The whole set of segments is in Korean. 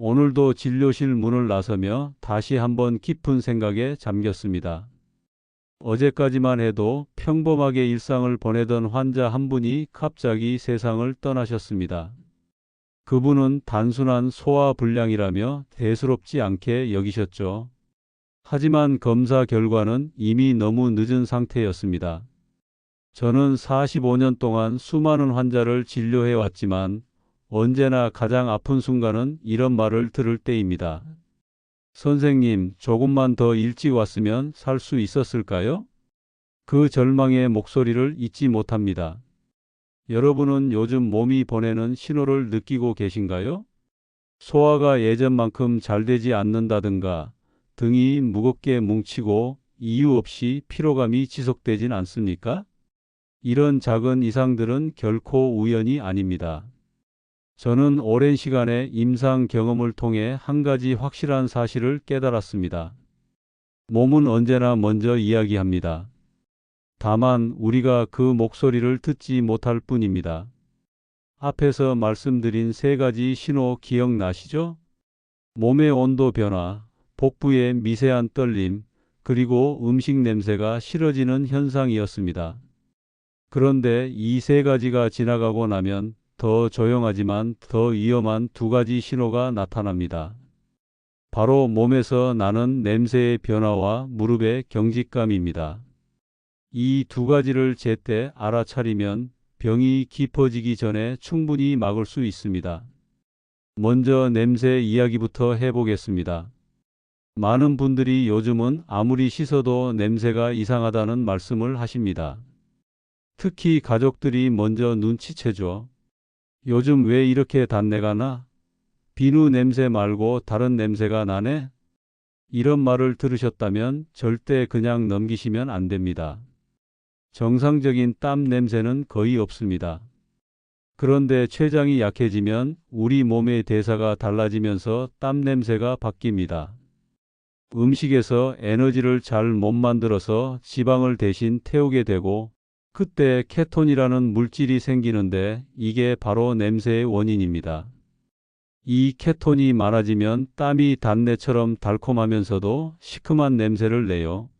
오늘도 진료실 문을 나서며 다시 한번 깊은 생각에 잠겼습니다. 어제까지만 해도 평범하게 일상을 보내던 환자 한 분이 갑자기 세상을 떠나셨습니다. 그분은 단순한 소화불량이라며 대수롭지 않게 여기셨죠. 하지만 검사 결과는 이미 너무 늦은 상태였습니다. 저는 45년 동안 수많은 환자를 진료해 왔지만 언제나 가장 아픈 순간은 이런 말을 들을 때입니다. 선생님, 조금만 더 일찍 왔으면 살 수 있었을까요? 그 절망의 목소리를 잊지 못합니다. 여러분은 요즘 몸이 보내는 신호를 느끼고 계신가요? 소화가 예전만큼 잘 되지 않는다든가, 등이 무겁게 뭉치고 이유 없이 피로감이 지속되진 않습니까? 이런 작은 이상들은 결코 우연이 아닙니다. 저는 오랜 시간의 임상 경험을 통해 한 가지 확실한 사실을 깨달았습니다. 몸은 언제나 먼저 이야기합니다. 다만 우리가 그 목소리를 듣지 못할 뿐입니다. 앞에서 말씀드린 세 가지 신호 기억나시죠? 몸의 온도 변화, 복부의 미세한 떨림, 그리고 음식 냄새가 싫어지는 현상이었습니다. 그런데 이 세 가지가 지나가고 나면 더 조용하지만 더 위험한 두 가지 신호가 나타납니다. 바로 몸에서 나는 냄새의 변화와 무릎의 경직감입니다. 이 두 가지를 제때 알아차리면 병이 깊어지기 전에 충분히 막을 수 있습니다. 먼저 냄새 이야기부터 해보겠습니다. 많은 분들이 요즘은 아무리 씻어도 냄새가 이상하다는 말씀을 하십니다. 특히 가족들이 먼저 눈치채죠. 요즘 왜 이렇게 단내가 나? 비누 냄새 말고 다른 냄새가 나네? 이런 말을 들으셨다면 절대 그냥 넘기시면 안 됩니다. 정상적인 땀 냄새는 거의 없습니다. 그런데 췌장이 약해지면 우리 몸의 대사가 달라지면서 땀 냄새가 바뀝니다. 음식에서 에너지를 잘 못 만들어서 지방을 대신 태우게 되고 그때 케톤이라는 물질이 생기는데 이게 바로 냄새의 원인입니다. 이 케톤이 많아지면 땀이 단내처럼 달콤하면서도 시큼한 냄새를 내요.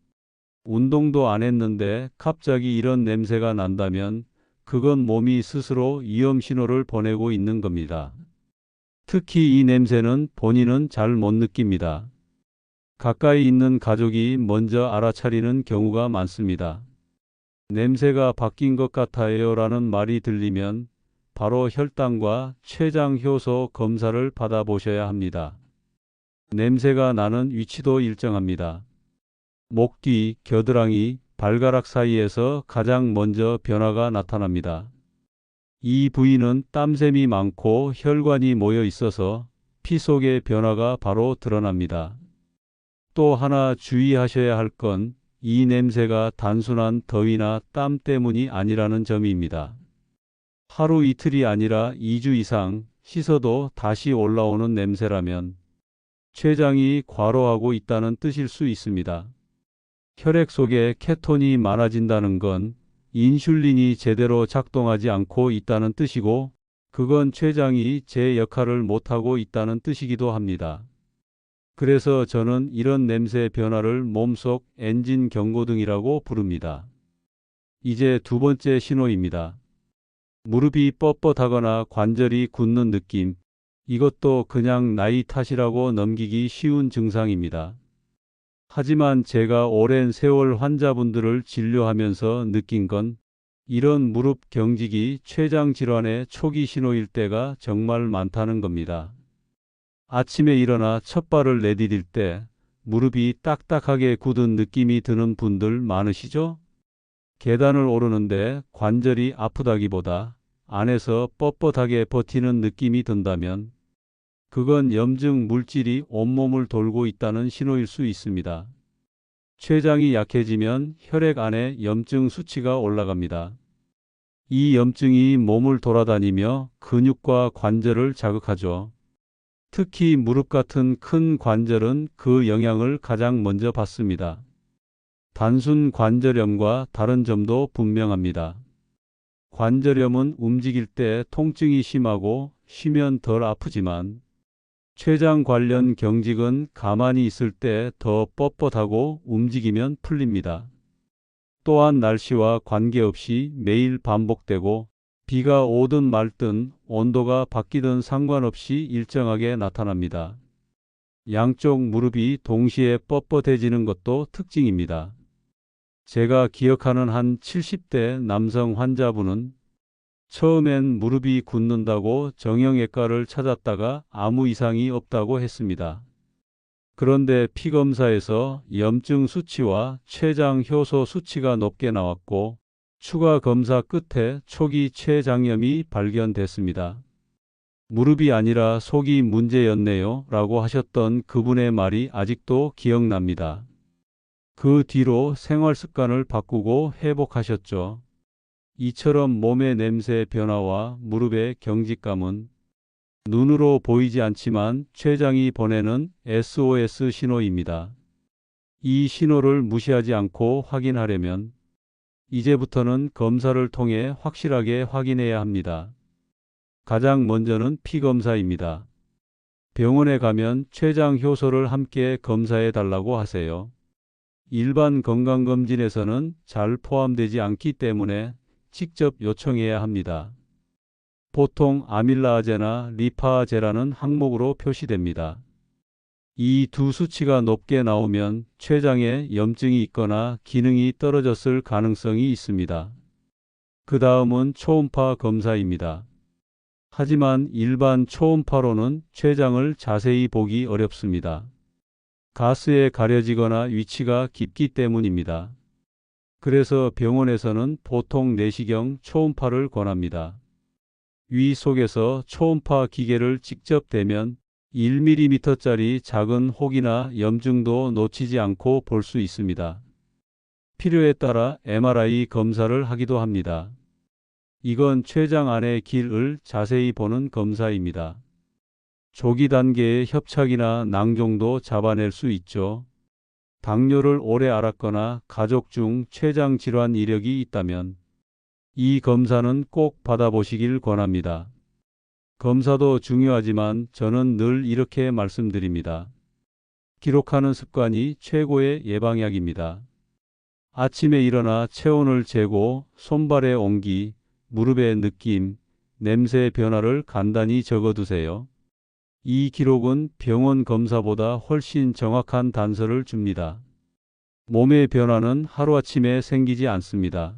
운동도 안 했는데 갑자기 이런 냄새가 난다면 그건 몸이 스스로 위험 신호를 보내고 있는 겁니다. 특히 이 냄새는 본인은 잘 못 느낍니다. 가까이 있는 가족이 먼저 알아차리는 경우가 많습니다. 냄새가 바뀐 것 같아요 라는 말이 들리면 바로 혈당과 췌장 효소 검사를 받아보셔야 합니다. 냄새가 나는 위치도 일정합니다. 목 뒤, 겨드랑이, 발가락 사이에서 가장 먼저 변화가 나타납니다. 이 부위는 땀샘이 많고 혈관이 모여 있어서 피 속의 변화가 바로 드러납니다. 또 하나 주의하셔야 할 건 이 냄새가 단순한 더위나 땀 때문이 아니라는 점입니다. 하루 이틀이 아니라 2주 이상 씻어도 다시 올라오는 냄새라면 췌장이 과로하고 있다는 뜻일 수 있습니다. 혈액 속에 케톤이 많아진다는 건 인슐린이 제대로 작동하지 않고 있다는 뜻이고 그건 췌장이 제 역할을 못하고 있다는 뜻이기도 합니다. 그래서 저는 이런 냄새 변화를 몸속 엔진 경고등이라고 부릅니다. 이제 두 번째 신호입니다. 무릎이 뻣뻣하거나 관절이 굳는 느낌. 이것도 그냥 나이 탓이라고 넘기기 쉬운 증상입니다. 하지만 제가 오랜 세월 환자분들을 진료하면서 느낀 건 이런 무릎 경직이 췌장 질환의 초기 신호일 때가 정말 많다는 겁니다. 아침에 일어나 첫 발을 내디딜 때 무릎이 딱딱하게 굳은 느낌이 드는 분들 많으시죠? 계단을 오르는데 관절이 아프다기보다 안에서 뻣뻣하게 버티는 느낌이 든다면 그건 염증 물질이 온몸을 돌고 있다는 신호일 수 있습니다. 췌장이 약해지면 혈액 안에 염증 수치가 올라갑니다. 이 염증이 몸을 돌아다니며 근육과 관절을 자극하죠. 특히 무릎 같은 큰 관절은 그 영향을 가장 먼저 받습니다. 단순 관절염과 다른 점도 분명합니다. 관절염은 움직일 때 통증이 심하고 쉬면 덜 아프지만 췌장 관련 경직은 가만히 있을 때 더 뻣뻣하고 움직이면 풀립니다. 또한 날씨와 관계없이 매일 반복되고 비가 오든 말든 온도가 바뀌든 상관없이 일정하게 나타납니다. 양쪽 무릎이 동시에 뻣뻣해지는 것도 특징입니다. 제가 기억하는 한 70대 남성 환자분은 처음엔 무릎이 굳는다고 정형외과를 찾았다가 아무 이상이 없다고 했습니다. 그런데 피검사에서 염증 수치와 췌장 효소 수치가 높게 나왔고 추가 검사 끝에 초기 췌장염이 발견됐습니다. 무릎이 아니라 속이 문제였네요. 라고 하셨던 그분의 말이 아직도 기억납니다. 그 뒤로 생활 습관을 바꾸고 회복하셨죠. 이처럼 몸의 냄새 변화와 무릎의 경직감은 눈으로 보이지 않지만 췌장이 보내는 SOS 신호입니다. 이 신호를 무시하지 않고 확인하려면 이제부터는 검사를 통해 확실하게 확인해야 합니다. 가장 먼저는 피검사입니다. 병원에 가면 췌장 효소를 함께 검사해 달라고 하세요. 일반 건강검진에서는 잘 포함되지 않기 때문에 직접 요청해야 합니다. 보통 아밀라아제나 리파아제라는 항목으로 표시됩니다. 이 두 수치가 높게 나오면 췌장에 염증이 있거나 기능이 떨어졌을 가능성이 있습니다. 그 다음은 초음파 검사입니다. 하지만 일반 초음파로는 췌장을 자세히 보기 어렵습니다. 가스에 가려지거나 위치가 깊기 때문입니다. 그래서 병원에서는 보통 내시경 초음파를 권합니다. 위 속에서 초음파 기계를 직접 대면 1mm짜리 작은 혹이나 염증도 놓치지 않고 볼 수 있습니다. 필요에 따라 MRI 검사를 하기도 합니다. 이건 췌장 안의 길을 자세히 보는 검사입니다. 조기 단계의 협착이나 낭종도 잡아낼 수 있죠. 당뇨를 오래 앓았거나 가족 중 췌장 질환 이력이 있다면 이 검사는 꼭 받아보시길 권합니다. 검사도 중요하지만 저는 늘 이렇게 말씀드립니다. 기록하는 습관이 최고의 예방약입니다. 아침에 일어나 체온을 재고 손발의 온기, 무릎의 느낌, 냄새 변화를 간단히 적어두세요. 이 기록은 병원 검사보다 훨씬 정확한 단서를 줍니다. 몸의 변화는 하루아침에 생기지 않습니다.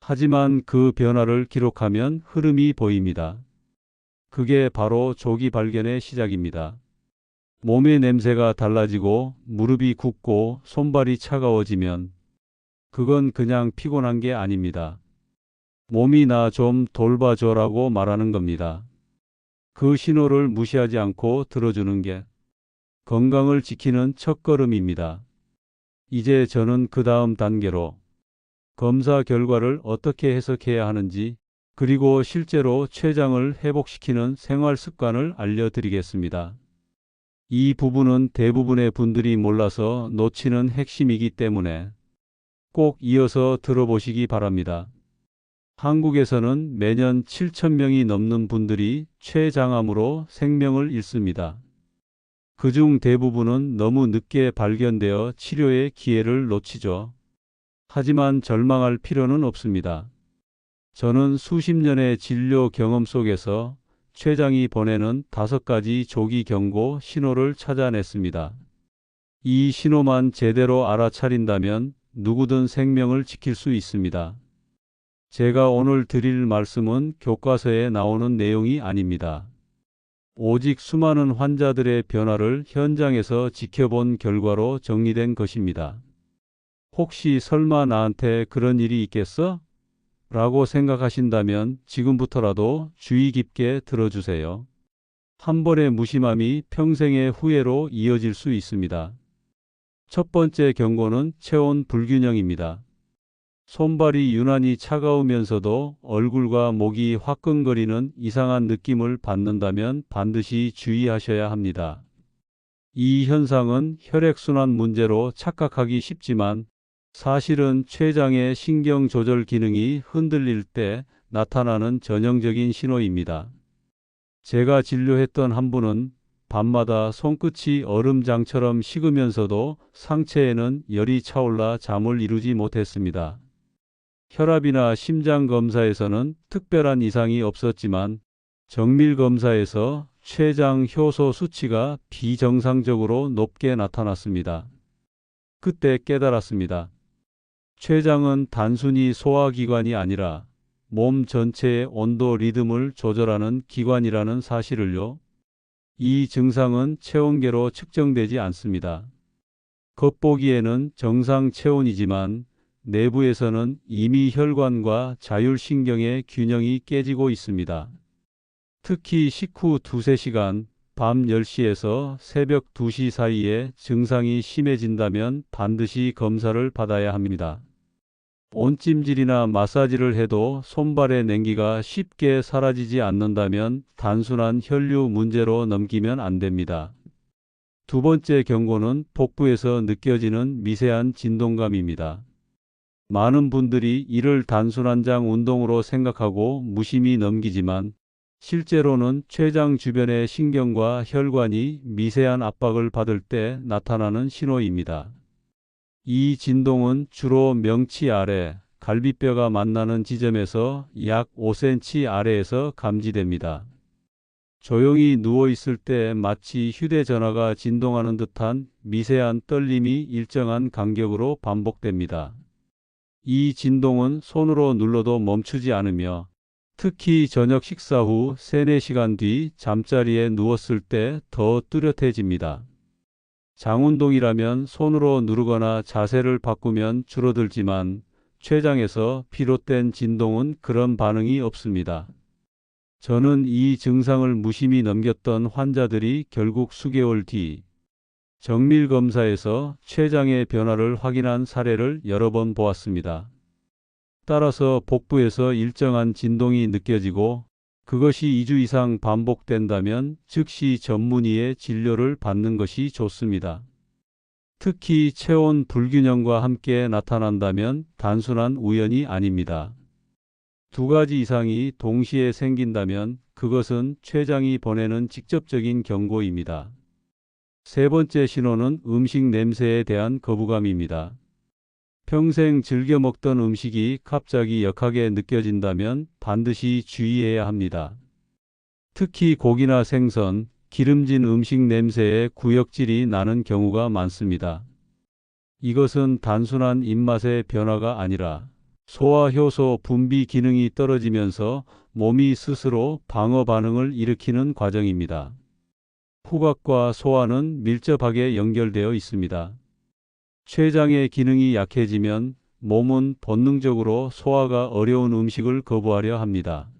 하지만 그 변화를 기록하면 흐름이 보입니다. 그게 바로 조기 발견의 시작입니다. 몸의 냄새가 달라지고 무릎이 굽고 손발이 차가워지면 그건 그냥 피곤한 게 아닙니다. 몸이 나 좀 돌봐줘라고 말하는 겁니다. 그 신호를 무시하지 않고 들어주는 게 건강을 지키는 첫걸음입니다. 이제 저는 그 다음 단계로 검사 결과를 어떻게 해석해야 하는지 그리고 실제로 췌장을 회복시키는 생활 습관을 알려드리겠습니다. 이 부분은 대부분의 분들이 몰라서 놓치는 핵심이기 때문에 꼭 이어서 들어보시기 바랍니다. 한국에서는 매년 7천 명이 넘는 분들이 췌장암으로 생명을 잃습니다. 그중 대부분은 너무 늦게 발견되어 치료의 기회를 놓치죠. 하지만 절망할 필요는 없습니다. 저는 수십 년의 진료 경험 속에서 췌장이 보내는 다섯 가지 조기 경고 신호를 찾아냈습니다. 이 신호만 제대로 알아차린다면 누구든 생명을 지킬 수 있습니다. 제가 오늘 드릴 말씀은 교과서에 나오는 내용이 아닙니다. 오직 수많은 환자들의 변화를 현장에서 지켜본 결과로 정리된 것입니다. 혹시 설마 나한테 그런 일이 있겠어? 라고 생각하신다면 지금부터라도 주의 깊게 들어주세요. 한 번의 무심함이 평생의 후회로 이어질 수 있습니다. 첫 번째 경고는 체온 불균형입니다. 손발이 유난히 차가우면서도 얼굴과 목이 화끈거리는 이상한 느낌을 받는다면 반드시 주의하셔야 합니다. 이 현상은 혈액순환 문제로 착각하기 쉽지만 사실은 췌장의 신경 조절 기능이 흔들릴 때 나타나는 전형적인 신호입니다. 제가 진료했던 한 분은 밤마다 손끝이 얼음장처럼 식으면서도 상체에는 열이 차올라 잠을 이루지 못했습니다. 혈압이나 심장 검사에서는 특별한 이상이 없었지만 정밀 검사에서 췌장 효소 수치가 비정상적으로 높게 나타났습니다. 그때 깨달았습니다. 췌장은 단순히 소화기관이 아니라 몸 전체의 온도 리듬을 조절하는 기관이라는 사실을요. 이 증상은 체온계로 측정되지 않습니다. 겉보기에는 정상 체온이지만 내부에서는 이미 혈관과 자율신경의 균형이 깨지고 있습니다. 특히 식후 두세 시간, 밤 10시에서 새벽 2시 사이에 증상이 심해진다면 반드시 검사를 받아야 합니다. 온찜질이나 마사지를 해도 손발의 냉기가 쉽게 사라지지 않는다면 단순한 혈류 문제로 넘기면 안 됩니다. 두 번째 경고는 복부에서 느껴지는 미세한 진동감입니다. 많은 분들이 이를 단순한 장 운동으로 생각하고 무심히 넘기지만 실제로는 췌장 주변의 신경과 혈관이 미세한 압박을 받을 때 나타나는 신호입니다. 이 진동은 주로 명치 아래, 갈비뼈가 만나는 지점에서 약 5cm 아래에서 감지됩니다. 조용히 누워 있을 때 마치 휴대전화가 진동하는 듯한 미세한 떨림이 일정한 간격으로 반복됩니다. 이 진동은 손으로 눌러도 멈추지 않으며 특히 저녁 식사 후 3, 4시간 뒤 잠자리에 누웠을 때 더 뚜렷해집니다. 장운동이라면 손으로 누르거나 자세를 바꾸면 줄어들지만 췌장에서 비롯된 진동은 그런 반응이 없습니다. 저는 이 증상을 무심히 넘겼던 환자들이 결국 수개월 뒤 정밀 검사에서 췌장의 변화를 확인한 사례를 여러 번 보았습니다. 따라서 복부에서 일정한 진동이 느껴지고 그것이 2주 이상 반복된다면 즉시 전문의의 진료를 받는 것이 좋습니다. 특히 체온 불균형과 함께 나타난다면 단순한 우연이 아닙니다. 두 가지 이상이 동시에 생긴다면 그것은 췌장이 보내는 직접적인 경고입니다. 세 번째 신호는 음식 냄새에 대한 거부감입니다. 평생 즐겨 먹던 음식이 갑자기 역하게 느껴진다면 반드시 주의해야 합니다. 특히 고기나 생선, 기름진 음식 냄새에 구역질이 나는 경우가 많습니다. 이것은 단순한 입맛의 변화가 아니라 소화 효소 분비 기능이 떨어지면서 몸이 스스로 방어 반응을 일으키는 과정입니다. 후각과 소화는 밀접하게 연결되어 있습니다. 췌장의 기능이 약해지면 몸은 본능적으로 소화가 어려운 음식을 거부하려 합니다.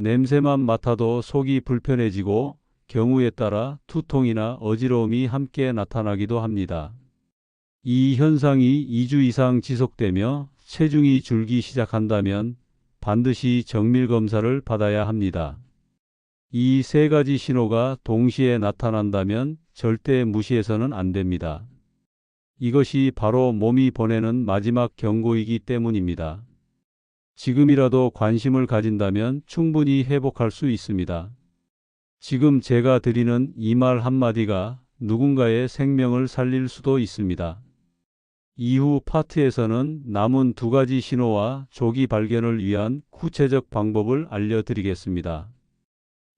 냄새만 맡아도 속이 불편해지고 경우에 따라 두통이나 어지러움이 함께 나타나기도 합니다. 이 현상이 2주 이상 지속되며 체중이 줄기 시작한다면 반드시 정밀 검사를 받아야 합니다. 이 세 가지 신호가 동시에 나타난다면 절대 무시해서는 안 됩니다. 이것이 바로 몸이 보내는 마지막 경고이기 때문입니다. 지금이라도 관심을 가진다면 충분히 회복할 수 있습니다. 지금 제가 드리는 이 말 한마디가 누군가의 생명을 살릴 수도 있습니다. 이후 파트에서는 남은 두 가지 신호와 조기 발견을 위한 구체적 방법을 알려드리겠습니다.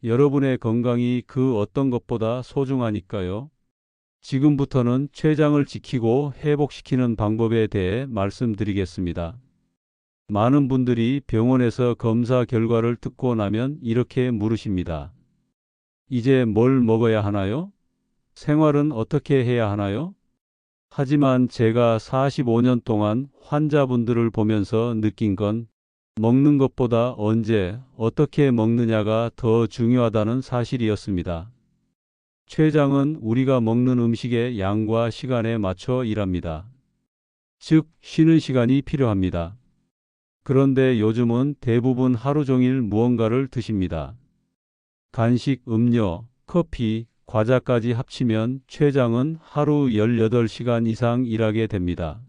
여러분의 건강이 그 어떤 것보다 소중하니까요. 지금부터는 췌장을 지키고 회복시키는 방법에 대해 말씀드리겠습니다. 많은 분들이 병원에서 검사 결과를 듣고 나면 이렇게 물으십니다. 이제 뭘 먹어야 하나요? 생활은 어떻게 해야 하나요? 하지만 제가 45년 동안 환자분들을 보면서 느낀 건 먹는 것보다 언제, 어떻게 먹느냐가 더 중요하다는 사실이었습니다. 췌장은 우리가 먹는 음식의 양과 시간에 맞춰 일합니다. 즉, 쉬는 시간이 필요합니다. 그런데 요즘은 대부분 하루 종일 무언가를 드십니다. 간식, 음료, 커피, 과자까지 합치면 췌장은 하루 18시간 이상 일하게 됩니다.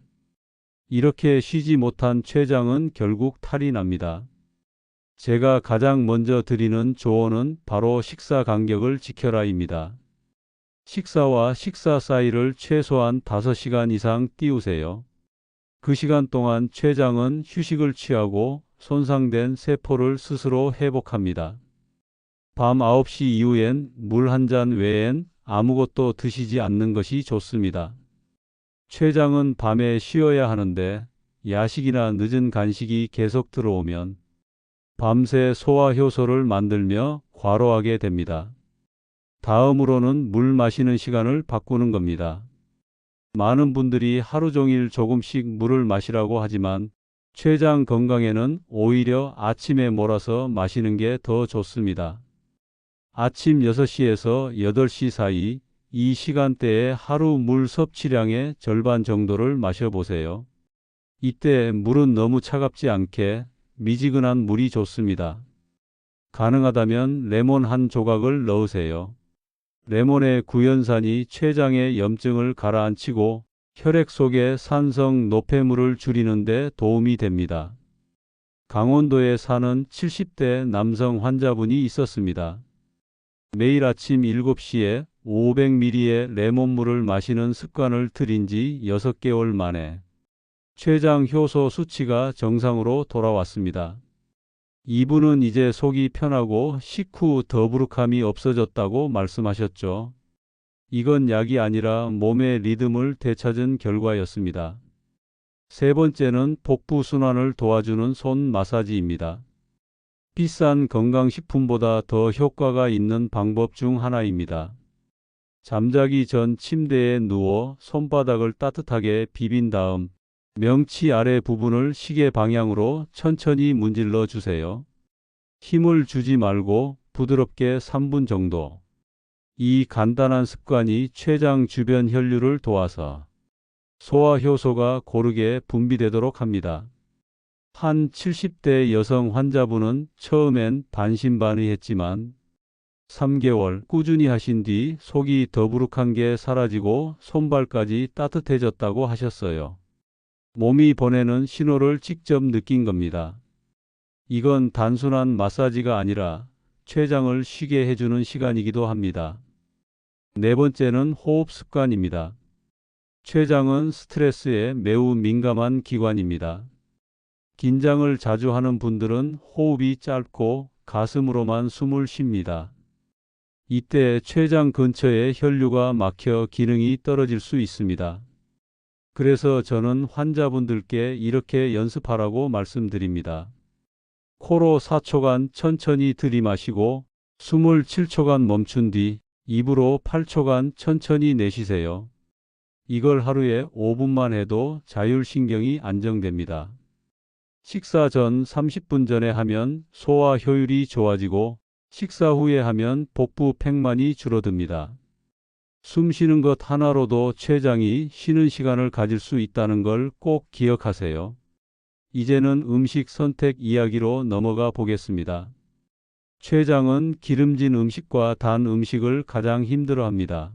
이렇게 쉬지 못한 췌장은 결국 탈이 납니다. 제가 가장 먼저 드리는 조언은 바로 식사 간격을 지켜라입니다. 식사와 식사 사이를 최소한 5시간 이상 띄우세요. 그 시간 동안 췌장은 휴식을 취하고 손상된 세포를 스스로 회복합니다. 밤 9시 이후엔 물 한 잔 외엔 아무것도 드시지 않는 것이 좋습니다. 췌장은 밤에 쉬어야 하는데 야식이나 늦은 간식이 계속 들어오면 밤새 소화 효소를 만들며 과로하게 됩니다. 다음으로는 물 마시는 시간을 바꾸는 겁니다. 많은 분들이 하루 종일 조금씩 물을 마시라고 하지만 췌장 건강에는 오히려 아침에 몰아서 마시는 게 더 좋습니다. 아침 6시에서 8시 사이 이 시간대에 하루 물 섭취량의 절반 정도를 마셔보세요. 이때 물은 너무 차갑지 않게 미지근한 물이 좋습니다. 가능하다면 레몬 한 조각을 넣으세요. 레몬의 구연산이 췌장의 염증을 가라앉히고 혈액 속의 산성 노폐물을 줄이는 데 도움이 됩니다. 강원도에 사는 70대 남성 환자분이 있었습니다. 매일 아침 7시에 500ml의 레몬물을 마시는 습관을 들인 지 6개월 만에 췌장 효소 수치가 정상으로 돌아왔습니다. 이분은 이제 속이 편하고 식후 더부룩함이 없어졌다고 말씀하셨죠. 이건 약이 아니라 몸의 리듬을 되찾은 결과였습니다. 세 번째는 복부 순환을 도와주는 손 마사지입니다. 비싼 건강식품보다 더 효과가 있는 방법 중 하나입니다. 잠자기 전 침대에 누워 손바닥을 따뜻하게 비빈 다음 명치 아래 부분을 시계 방향으로 천천히 문질러 주세요. 힘을 주지 말고 부드럽게 3분 정도. 이 간단한 습관이 췌장 주변 혈류를 도와서 소화 효소가 고르게 분비되도록 합니다. 한 70대 여성 환자분은 처음엔 반신반의했지만 3개월 꾸준히 하신 뒤 속이 더부룩한 게 사라지고 손발까지 따뜻해졌다고 하셨어요. 몸이 보내는 신호를 직접 느낀 겁니다. 이건 단순한 마사지가 아니라 췌장을 쉬게 해주는 시간이기도 합니다. 네 번째는 호흡 습관입니다. 췌장은 스트레스에 매우 민감한 기관입니다. 긴장을 자주 하는 분들은 호흡이 짧고 가슴으로만 숨을 쉽니다. 이때 췌장 근처에 혈류가 막혀 기능이 떨어질 수 있습니다. 그래서 저는 환자분들께 이렇게 연습하라고 말씀드립니다. 코로 4초간 천천히 들이마시고 숨을 7초간 멈춘 뒤 입으로 8초간 천천히 내쉬세요. 이걸 하루에 5분만 해도 자율신경이 안정됩니다. 식사 전 30분 전에 하면 소화 효율이 좋아지고 식사 후에 하면 복부 팽만이 줄어듭니다. 숨 쉬는 것 하나로도 췌장이 쉬는 시간을 가질 수 있다는 걸 꼭 기억하세요. 이제는 음식 선택 이야기로 넘어가 보겠습니다. 췌장은 기름진 음식과 단 음식을 가장 힘들어 합니다.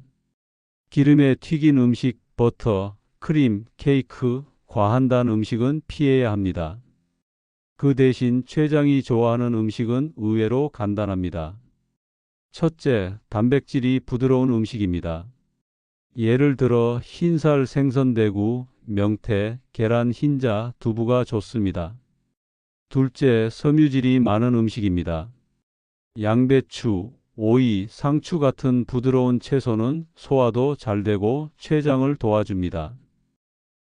기름에 튀긴 음식, 버터, 크림, 케이크, 과한 단 음식은 피해야 합니다. 그 대신 췌장이 좋아하는 음식은 의외로 간단합니다. 첫째, 단백질이 부드러운 음식입니다. 예를 들어 흰살 생선대구, 명태, 계란 흰자, 두부가 좋습니다. 둘째, 섬유질이 많은 음식입니다. 양배추, 오이, 상추 같은 부드러운 채소는 소화도 잘 되고 췌장을 도와줍니다.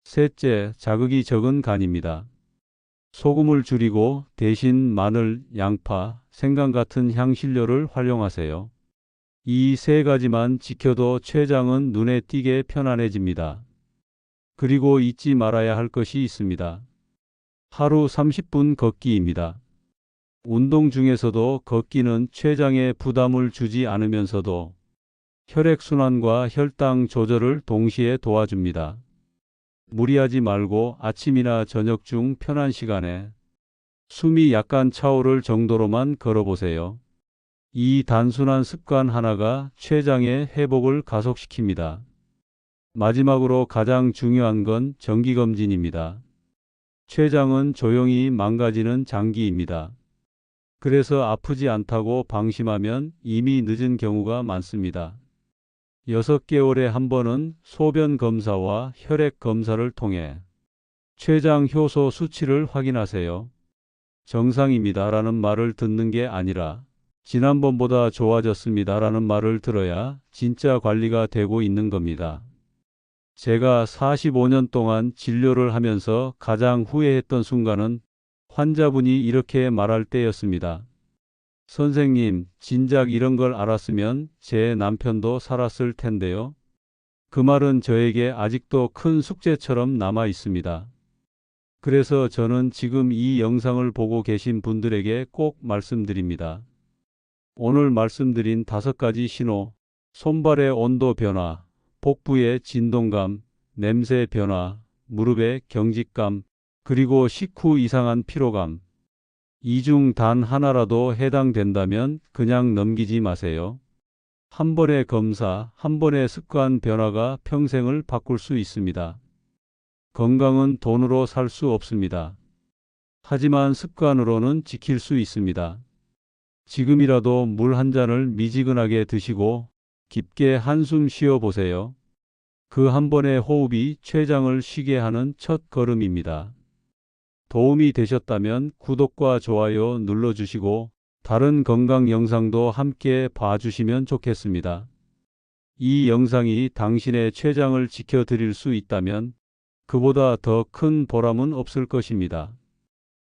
셋째, 자극이 적은 간입니다. 소금을 줄이고 대신 마늘, 양파, 생강 같은 향신료를 활용하세요. 이 세 가지만 지켜도 췌장은 눈에 띄게 편안해집니다. 그리고 잊지 말아야 할 것이 있습니다. 하루 30분 걷기입니다. 운동 중에서도 걷기는 췌장에 부담을 주지 않으면서도 혈액순환과 혈당 조절을 동시에 도와줍니다. 무리하지 말고 아침이나 저녁 중 편한 시간에 숨이 약간 차오를 정도로만 걸어보세요. 이 단순한 습관 하나가 췌장의 회복을 가속시킵니다. 마지막으로 가장 중요한 건 정기검진입니다. 췌장은 조용히 망가지는 장기입니다. 그래서 아프지 않다고 방심하면 이미 늦은 경우가 많습니다. 6개월에 한 번은 소변 검사와 혈액 검사를 통해 췌장 효소 수치를 확인하세요. 정상입니다 라는 말을 듣는 게 아니라 지난번보다 좋아졌습니다 라는 말을 들어야 진짜 관리가 되고 있는 겁니다. 제가 45년 동안 진료를 하면서 가장 후회했던 순간은 환자분이 이렇게 말할 때였습니다. 선생님, 진작 이런 걸 알았으면 제 남편도 살았을 텐데요. 그 말은 저에게 아직도 큰 숙제처럼 남아 있습니다. 그래서 저는 지금 이 영상을 보고 계신 분들에게 꼭 말씀드립니다. 오늘 말씀드린 다섯 가지 신호, 손발의 온도 변화, 복부의 진동감, 냄새 변화, 무릎의 경직감, 그리고 식후 이상한 피로감. 이 중 단 하나라도 해당된다면 그냥 넘기지 마세요. 한 번의 검사, 한 번의 습관 변화가 평생을 바꿀 수 있습니다. 건강은 돈으로 살 수 없습니다. 하지만 습관으로는 지킬 수 있습니다. 지금이라도 물 한 잔을 미지근하게 드시고 깊게 한숨 쉬어 보세요. 그 한 번의 호흡이 췌장을 쉬게 하는 첫 걸음입니다. 도움이 되셨다면 구독과 좋아요 눌러주시고 다른 건강 영상도 함께 봐주시면 좋겠습니다. 이 영상이 당신의 췌장을 지켜드릴 수 있다면 그보다 더 큰 보람은 없을 것입니다.